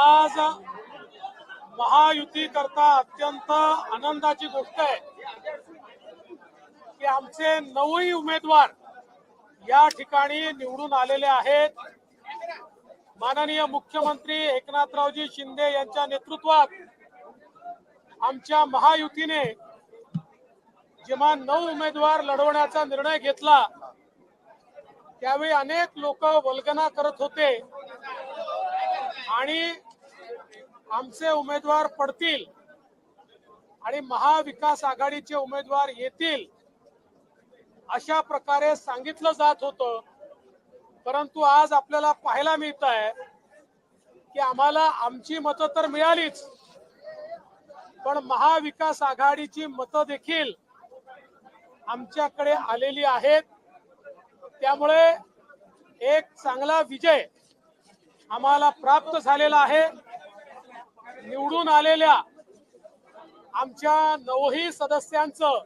आज महायुती करता अत्यंत आनंदाची गोष्ट आहे की आमचे नऊही उमेदवार या ठिकाणी निवडून आलेले आहेत. माननीय मुख्यमंत्री एकनाथरावजी शिंदे यांच्या नेतृत्वात आमच्या महायुतीने जेव्हा नऊ उमेदवार लढवण्याचा निर्णय घेतला त्यावेळी अनेक लोक वल्गना करत होते. आणि आमचे उमेदवार पडतील आणि महाविकास आघाडीचे उमेदवार येतील अशा प्रकारे सांगितलं जात होतं. परंतु आज आपल्याला पाहायला मिळत आहे की आम्हाला आमची मतं तर मिळालीच पण महाविकास आघाडीची मतं देखील आमच्याकडे आलेली आहेत. त्यामुळे एक चांगला विजय आम्हाला प्राप्त झालेला आहे. निवडून आलेल्या आमच्या नवही सदस्यांचं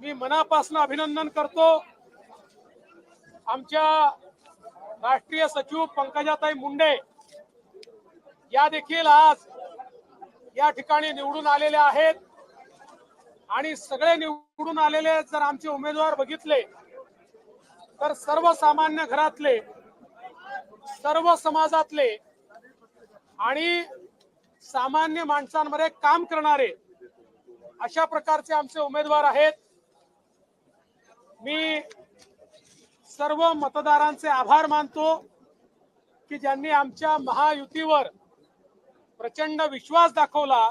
मी मनापासून अभिनंदन करतो. आमच्या राष्ट्रीय सचिव पंकजाताई मुंडे या देखील आज या ठिकाणी निवडून आलेल्या आहेत. आणि सगळे निवडून आलेले जर आमचे उमेदवार बघितले तर सर्वसामान्य घरातले सर्व समाजातले आणि सामान्य माणसांमध्ये काम करणारे अशा प्रकारचे आमचे उमेदवार आहेत. मी सर्व मतदारांचे आभार मानतो की ज्यांनी आमच्या महायुतीवर प्रचंड विश्वास दाखवला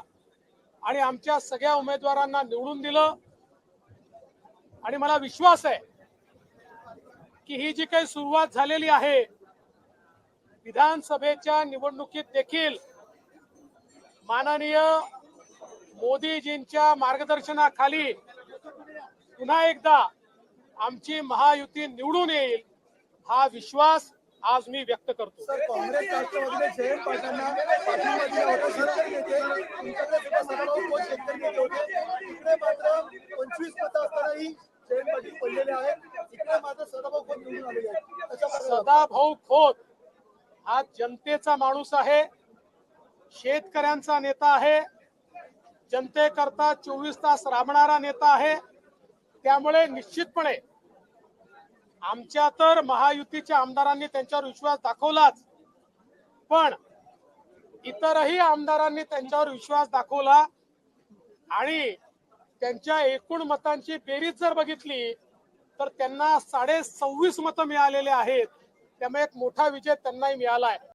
आणि आमच्या सगळ्या उमेदवारांना निवडून दिलं. आणि मला विश्वास आहे की ही जी काही सुरुवात झालेली आहे विधानसभेच्या निवडणुकीत देखील माननीय मोदीजींच्या मार्गदर्शनाखाली पुन्हा एकदा आमची महायुती निवडून येईल हा विश्वास आज मी व्यक्त करतो. सदाभाऊ खोत हा जनतेचा माणूस आहे. शेतकऱ्यांचा नेता आहे. जनतेकरता चोवीस तास राबणारा नेता आहे. त्यामुळे निश्चितपणे आमच्या तर महायुतीच्या आमदारांनी त्यांच्यावर विश्वास दाखवलाच. पण इतरही आमदारांनी त्यांच्यावर विश्वास दाखवला आणि त्यांच्या एकूण मतांची बेरीज जर बघितली तर त्यांना साडे सव्वीस मतं मिळालेले आहेत. त्यामुळे एक मोठा विजय त्यांनाही मिळाला आहे.